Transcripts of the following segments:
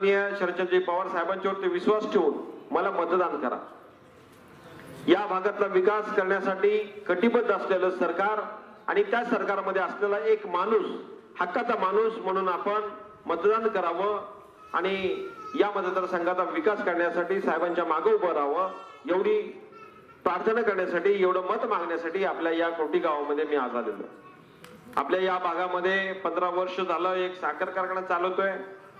माननीय शरदचंद्रजी पवार साहेबांच्यावरती विश्वास ठेवून मला मतदान करा. या भागातला विकास करण्यासाठी कटिबद्ध असलेलं सरकार आणि त्या सरकारमध्ये असलेला एक माणूस हक्काचा माणूस म्हणून आपण मतदान करावं आणि या मतदारसंघाचा विकास करण्यासाठी साहेबांच्या मागे उभं राहावं एवढी प्रार्थना करण्यासाठी एवढं मत मागण्यासाठी आपल्या या कोटी गावामध्ये मी आज आलेलो आपल्या या भागामध्ये पंधरा वर्ष झालं एक साखर कारखाना चालवतोय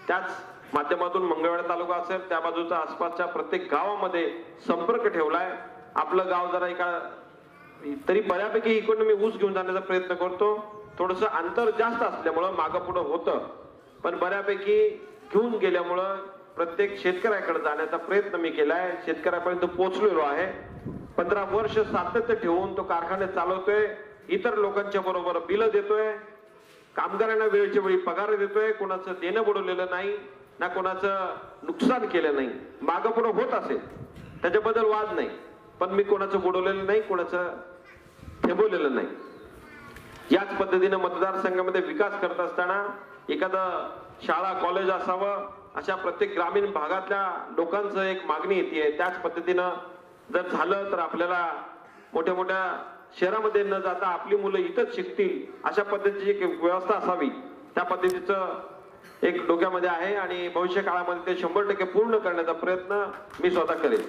त्याच माध्यमातून मंगळवेढा तालुका असेल त्या बाजूचा आसपासच्या प्रत्येक गावामध्ये संपर्क ठेवलाय. आपलं गाव जरा एका तरी बऱ्यापैकी इकडून मी ऊस घेऊन जाण्याचा प्रयत्न करतो. थोडस अंतर जास्त असल्यामुळं मागं पुढं होतं. पण बऱ्यापैकी घेऊन गेल्यामुळं प्रत्येक शेतकऱ्याकडे जाण्याचा प्रयत्न मी केलाय. शेतकऱ्यापर्यंत पोहोचलेलो आहे. पंधरा वर्ष सातत्य ठेवून तो कारखाने चालवतोय. इतर लोकांच्या बरोबर बिलं देतोय. कामगारांना वेळच्या वेळी पगार देतोय. कोणाचं देणं बुडवलेलं नाही. ना कोणाचं नुकसान केलं नाही मागं पुढं होत असेल त्याच्याबद्दल वाद नाही. पण मी कोणाचं बुडवलेलं नाही कोणाचं थेंबवलेलं नाही. याच पद्धतीनं मतदारसंघामध्ये विकास करत असताना एखादं शाळा कॉलेज असावं अशा प्रत्येक ग्रामीण भागातल्या लोकांचं एक मागणी येते. त्याच पद्धतीनं जर झालं तर आपल्याला मोठ्या मोठ्या शहरामध्ये न जाता आपली मुलं इथंच शिकतील अशा पद्धतीची एक व्यवस्था असावी. त्या पद्धतीचं एक डोक्यामध्ये आहे आणि भविष्य काळामध्ये ते शंभर टक्के पूर्ण करण्याचा प्रयत्न मी स्वतः करेन.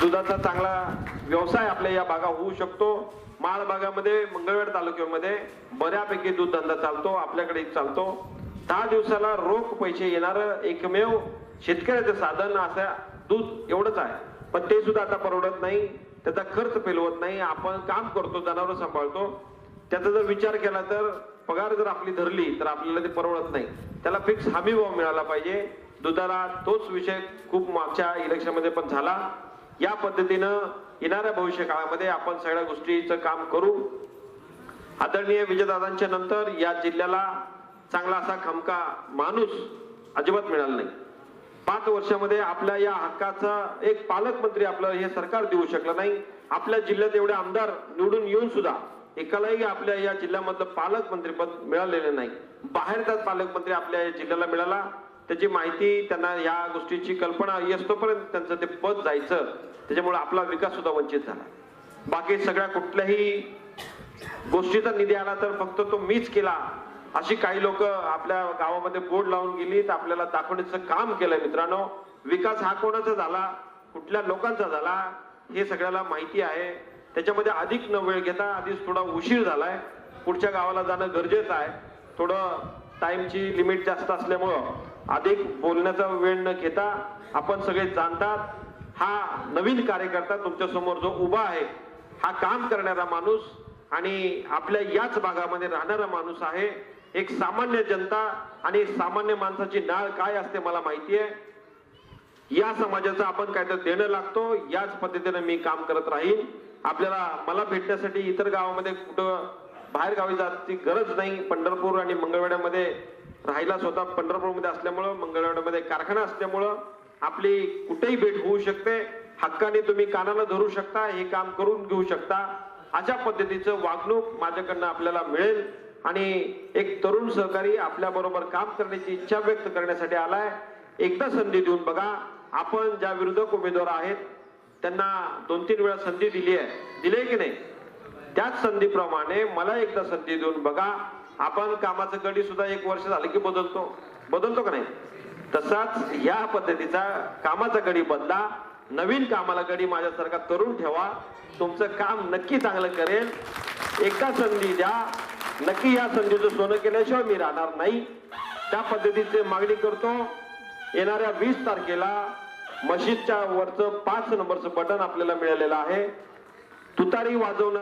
दुधाचा चांगला व्यवसाय आपल्या या भागा होऊ शकतो. माळ भागामध्ये मंगळवेढ तालुक्यामध्ये बऱ्यापैकी दूध धंदा चालतो आपल्याकडे चालतो. दहा दिवसाला रोख पैसे येणार एकमेव शेतकऱ्याचं साधन असं दूध एवढंच आहे. पण ते सुद्धा आता परवडत नाही त्याचा खर्च पेलवत नाही. आपण काम करतो जनावर सांभाळतो. त्याचा जर विचार केला तर पगार जर आपली धरली तर आपल्याला ते परवडत नाही. त्याला फिक्स हमी भाव मिळाला पाहिजे. दुधाला तोच विषय खूप मागच्या इलेक्शनमध्ये पण झाला. या पद्धतीनं येणाऱ्या भविष्य काळामध्ये आपण सगळ्या गोष्टीचं काम करू. आदरणीय विजयदादांच्या नंतर या जिल्ह्याला चांगला असा खमका माणूस अजिबात मिळाला नाही. पाच वर्षामध्ये आपल्या या हक्काचा एक पालकमंत्री आपलं हे सरकार देऊ शकलं नाही. आपल्या जिल्ह्यात एवढे आमदार निवडून येऊन सुद्धा एकालाही आपल्या या जिल्ह्यामधलं पालकमंत्रीपद मिळालेलं नाही. बाहेरचाच पालकमंत्री आपल्या या जिल्ह्याला मिळाला. त्याची माहिती त्यांना या गोष्टीची कल्पना येतोपर्यंत त्यांचं ते पद जायचं. त्याच्यामुळे आपला विकास सुद्धा वंचित झाला. बाकी सगळ्या कुठल्याही गोष्टीचा निधी आला तर फक्त तो मीच केला. अशी काही लोक आपल्या गावामध्ये बोर्ड लावून गेली तर आपल्याला दाखवण्याचं काम केलंय मित्रांनो. विकास हा कोणाचा झाला? कुठल्या लोकांचा झाला? हे सगळ्याला माहिती आहे. त्याच्यामध्ये अधिक न वेळ घेता आधीच थोडा उशीर झालाय. पुढच्या गावाला जाणं गरजेचं आहे. थोडं टाइमची लिमिट जास्त असल्यामुळं अधिक बोलण्याचा वेळ न घेता आपण सगळे जाणतात. हा नवीन कार्यकर्ता तुमच्यासमोर जो उभा आहे हा काम करणारा माणूस आणि आपल्या याच भागामध्ये राहणारा माणूस आहे. एक सामान्य जनता आणि सामान्य माणसाची नाळ काय असते मला माहिती आहे या समाजाचं आपण काय तर देणं लागतो. याच पद्धतीने मी काम करत राहीन. आपल्याला मला भेटण्यासाठी इतर गावामध्ये कुठं बाहेर गावी जायची गरज नाही. पंढरपूर आणि मंगळवेढ्यामध्ये राहायला स्वतः पंढरपूरमध्ये असल्यामुळं मंगळवेढ्यामध्ये कारखाना असल्यामुळं आपली कुठेही भेट होऊ शकते. हक्काने तुम्ही कानाला धरू शकता हे काम करून घेऊ शकता. अशा पद्धतीचं वागणूक माझ्याकडनं आपल्याला मिळेल. आणि एक तरुण सहकारी आपल्या बरोबर काम करण्याची इच्छा व्यक्त करण्यासाठी आलाय. एकदा संधी देऊन बघा आपण ज्या विरोधक उमेदवार आहेत त्यांना दोन तीन वेळा संधी दिली आहे. दिली आहे की नाही? त्याच संधीप्रमाणे मला एकदा संधी देऊन बघा आपण कामाचं गडी सुद्धा एक वर्ष झालं की बदलतो. बदलतो का नाही? तसाच या पद्धतीचा कामाचा गडी बदला नवीन कामाला गडी माझ्यासारखा करून ठेवा तुमचं काम नक्की चांगलं करेल. एकदा संधी द्या नक्की या संधीचं सोनं केल्याशिवाय मी राहणार नाही. त्या पद्धतीचे मागणी करतो. येणाऱ्या वीस तारखेला मशीदच्या वरचं पाच नंबरचं बटन आपल्याला मिळालेलं आहे. तुतारी वाजवणं